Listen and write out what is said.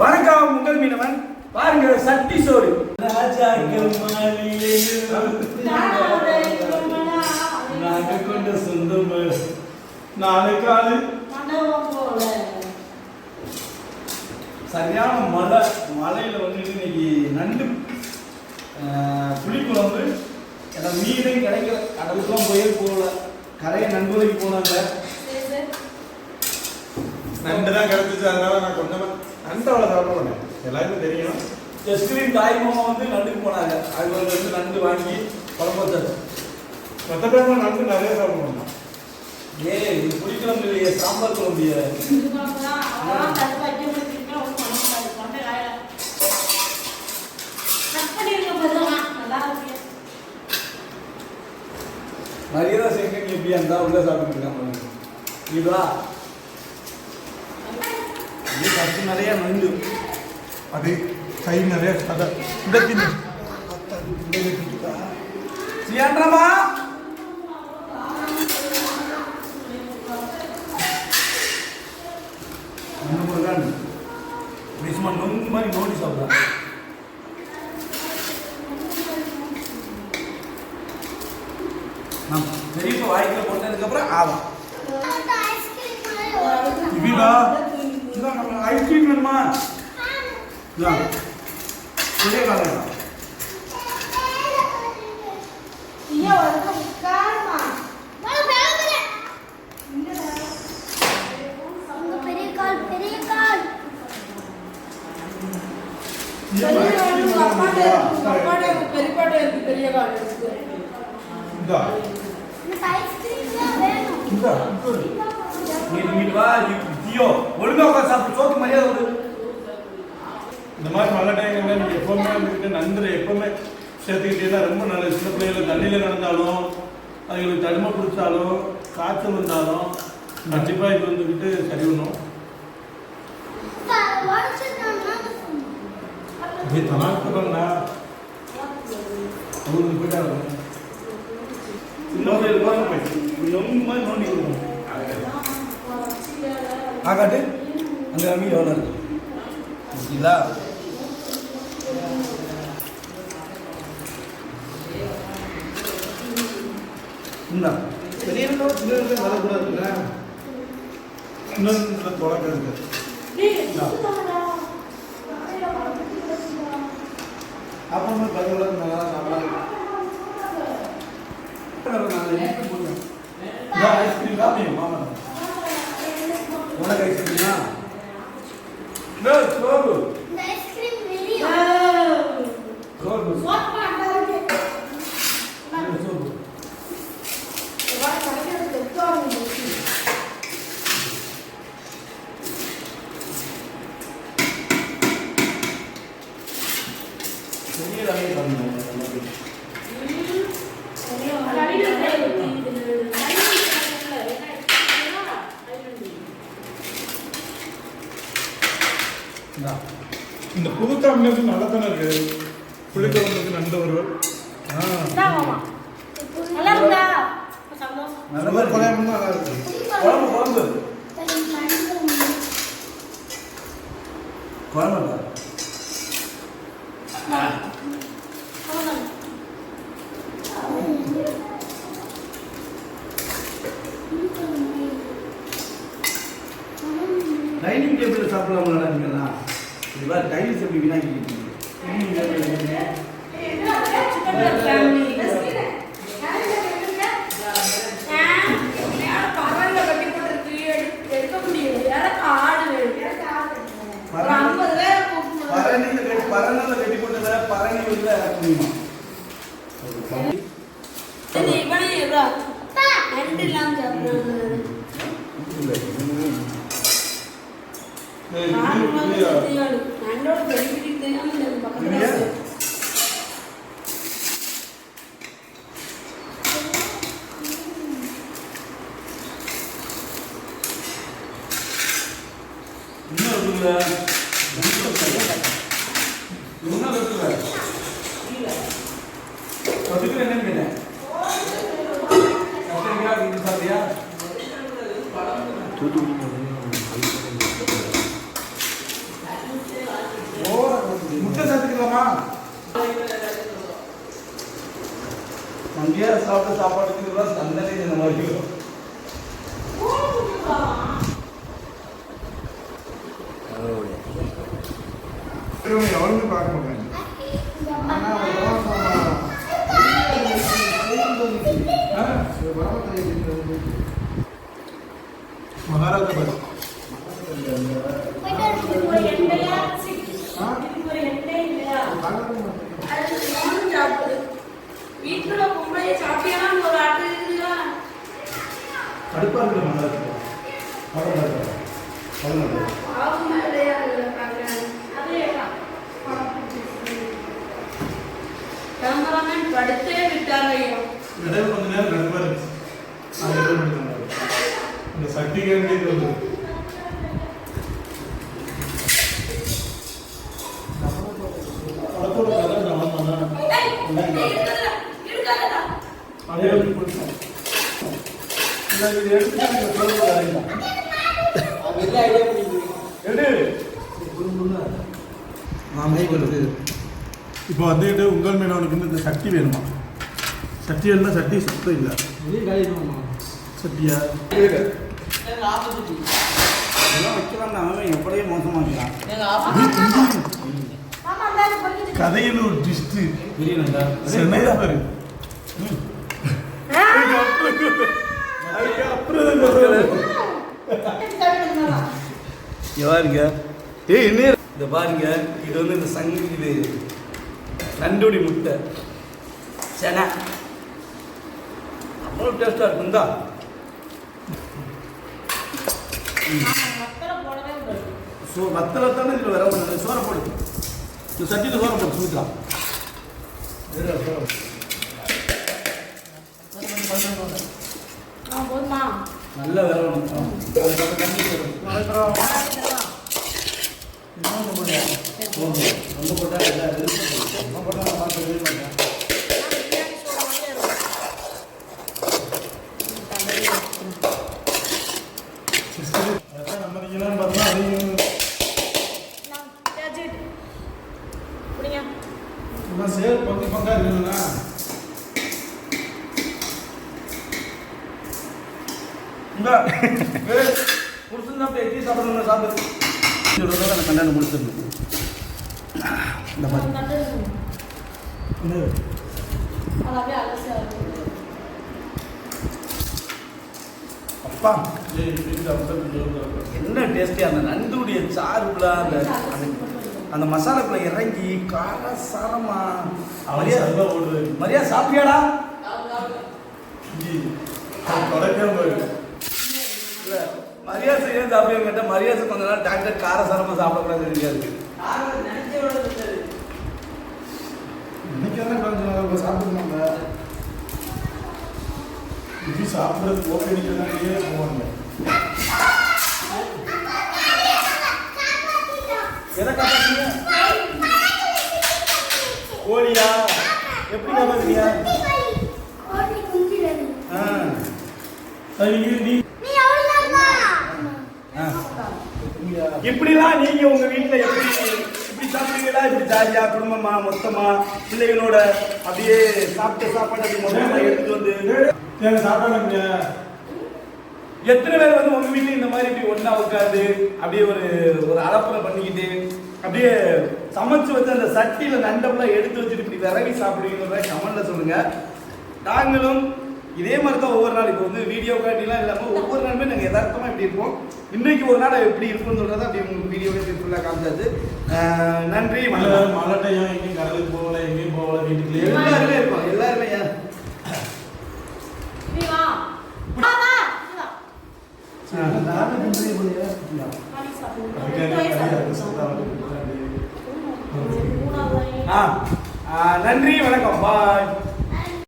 வணக்கம் உங்கள் மீனவன். பாருங்க சக்தி சோறு. ராஜாக்கள் நாங்க கொண்ட சொந்தம் நாளை காலு சரியான மழை மழையில வந்துட்டு இன்னைக்கு நண்டு புளிக்குழம்பு ஏன்னா மீனும் கிடைக்கல. கடலுக்குலாம் போயே போகல. கரையை நண்பர்களுக்கு போனாங்க. நண்டு தான் கிடைச்சிச்சு. அதனால நான் கொஞ்சமா நண்டு அவ்வளோ சாப்பிட மாட்டேன் எல்லாருக்கும் தெரியும். ஜஸ்கிரீன் தாய் மாமா வந்து நண்டுக்கு போனாங்க. அது வந்து நண்டு வாங்கி குழம்பு வச்சாச்சு மற்ற டைம்ல நண்டு நிறைய சாப்பிட மாட்டேன் ஏ இது புளிக்குழம்பு இல்லையே சாம்பார் குழம்பு மரியாதை சேர்க்க நீ எப்படியா இருந்தா உள்ள சாப்பிட்டு இருக்காங்க இதா இது கட்டு நிறைய நண்டு அது கை நிறைய கதை இந்த தின்னு சியாண்டமா நண்டு முருகன் இப்படி சும்மா நொங்கு மாதிரி நோண்டி சாப்பிட்றான் நான் பெரியப்ப வாய்க்குள்ள போட்டதுக்கப்புறம் ஆவம் இவிடா இதான் நம்ம ஐஸ்கிரீம் வேணுமா இதான் பெரிய காலம் பெரிய தான் தியோ ஒழுங்கா உட்காந்து சாப்பிட்டு சோத்து மரியாதை கொடு. இந்த மாதிரி மழை டைம்ல நீங்க எப்பவுமே வந்துட்டு நண்டு எப்பவுமே சேர்த்துக்கிட்டீங்கன்னா ரொம்ப நல்லது. சின்ன பிள்ளைகள் தண்ணியில நடந்தாலும் அதுங்களுக்கு தடுமை பிடிச்சாலும் காய்ச்சல் வந்தாலும் கண்டிப்பா இது வந்துக்கிட்டு சரி பண்ணும். தனாக்குறா அவங்களுக்கு போயிட்டாங்க இன்னொரு மாதிரி நோண்டி கொடுக்கணும் ஆகாட்டு அந்த அம்மி எவ்வளோ இருக்கு? ஓகேங்களா இந்தா பெரிய சின்ன வரக்கூடாதுல்ல. இன்னொன்று தொடக்கம் இருக்கு. அப்போ பதினோட நல்லா சாப்பிடலாம். ஐஸ்கிரீம் காப்பி மாமா உனக்கு ஐஸ்கிரீமா சோறு இந்த ஐஸ்கிரீம் வெளியே சோறு சோறு பெரிய ரவையை பண்ணுங்க இந்தா இந்த புது காம்பினேஷன் நல்லா தானே இருக்கு புளிக்குழம்புக்கு நண்டு வருவல் நல்ல மாதிரி குழம்பு நல்லா இருக்கு குழம்பு குழம்பு. குழம்பு. டைனிங் டேபிள் சாப்பிடலாம்ல நீங்களாம் இது மாதிரி டைல்ஸ் எப்படி வீணாக்கிட்டு ಅಯ್ಯೋ ನಾನು ನೋಡಿ ಬೆಳಿಗ್ಗೆ ಇದ್ದೆ ಆಮೇಲೆ ಪಕ್ಕದ அங்கேயே சாப்பிட்ட சாப்பாட்டுக்கு இதெல்லாம் தந்தனே இந்த மாதிரி. எவருமே பார்க்க மாட்டாங்க மகாராஜா பஸ் எண்ணெயா இதுக்கு ஒரு எண்ணெய் இல்லையா அது நானும் சாப்பிடு வீட்டுல பொம்பளைய சாப்பிட்டியா ஒரு ஆட்டு இருக்குதா கடுப்பா இருக்கு. பார்க்கறேன் அதே தான். கேமராமேன் படுத்தே விட்டார் ஐயோ. இடையில கொஞ்ச நேரம் பண்ணிட்டாங்க. இந்த சக்தி கேண்டி வந்து எடு. ஆமாம் வருது இப்போ வந்துட்டு உங்கள் மீனவனுக்கு வந்து இந்த சக்தி வேணுமா? சக்தி வேணுமா சக்தி சுத்தம் இல்லை. சக்தியா? இதெல்லாம் வைக்கிறான் அவன் எப்படியே மோசமாக்கிறான். கதையில் ஒரு ட்விஸ்ட்டு புரியணுங்களா சென்னையில் பாரு. பாருங்க. ஏய் என்ன? இந்த பாருங்க. இது வந்து இந்த சங்கு இது நண்டுடி முட்டை. சென. அவ்வளோ டேஸ்டாக கூடாது. ஸோ வத்தலை தானே இதில் வர முடியாது சோறை போடு. இந்த சட்டியில் சோறை போட்டு சுமிக்கலாம் ஆ, போதுமா நல்லா வரணும். ரொம்ப போட்டால் எல்லாம். ரொம்ப போட்டால் நான் பார்த்து மாட்டேன் பிரியாணி சோறு மாதிரியே இருக்கும். நம்ம நீங்களாம் பார்த்தா அதையும் நான் கேஜெட். குடிங்க. சும்மா சேர் பங்கு பங்கா இருக்குதுண்ணா இந்த புருஷன் தான் எத்தி சாப்பிடணும் சாப்பிடு இதோட அந்த கண்டாண்டு முடிச்சிருக்கு இந்த மாதிரி. அப்பா. என்ன டேஸ்டி அந்த நண்டுடைய சாறுல அந்த அந்த- மசாலாக்குள்ள இறங்கி காரசாரமா. அவன் மரியா மரியா சாப்பிட்டியாடா? தொடக்கம் மரியாதை ஏன் சாப்பிடுங்க கேட்டா மரியாதை கொஞ்ச நாள் டாக்டர் காரசாரமா சாப்பிடக்கூடாது இருக்காது இன்னைக்கு என்ன கொஞ்சம் சாப்பிடுவாங்க. இது சாப்பிட்றது ஓகே போவாங்க? எதை காப்பாத்தீங்க கோழியா? எப்படி காப்பாத்தீங்க நீ நீ நீ அவ்வளவுதானா ஆ. இப்படிலாம் நீங்க உங்க வீட்டுல எப்படி இப்படி சாப்பிடுவீங்களா? இப்படி ஜாலியா குடும்பமா மொத்தமா பிள்ளைகளோட அப்படியே சாப்பிட்ட சாப்பாடு அப்படி மொத்தமா எடுத்துட்டு வந்து சாப்பிடாங்க எத்தனை பேர் வந்து உங்க வீட்டுல இந்த மாதிரி இப்படி ஒண்ணா உட்காந்து அப்படியே ஒரு ஒரு அலப்பறை பண்ணிக்கிட்டு அப்படியே சமைச்சு வச்ச அந்த சட்டியில நண்டெல்லாம் எடுத்து வச்சுட்டு இப்படி விரவி சாப்பிடுவீங்கிறத கமெண்ட்ல சொல்லுங்க. நாங்களும் இதே மாதிரி தான் ஒவ்வொரு நாள் இப்போ வந்து வீடியோ காட்டிலாம் இல்லாமல் ஒவ்வொரு நாளுமே நாங்கள் யதார்த்தமாக இப்படி இருப்போம். இன்னைக்கு ஒரு நாள் எப்படி இருக்கும்னு சொல்கிறத அப்படி உங்களுக்கு வீடியோ ஃபுல்லாக காமிச்சாச்சு. நன்றி மழை மழை டைம் எங்கேயும் கடலுக்கு போகல எங்கேயும் போகல.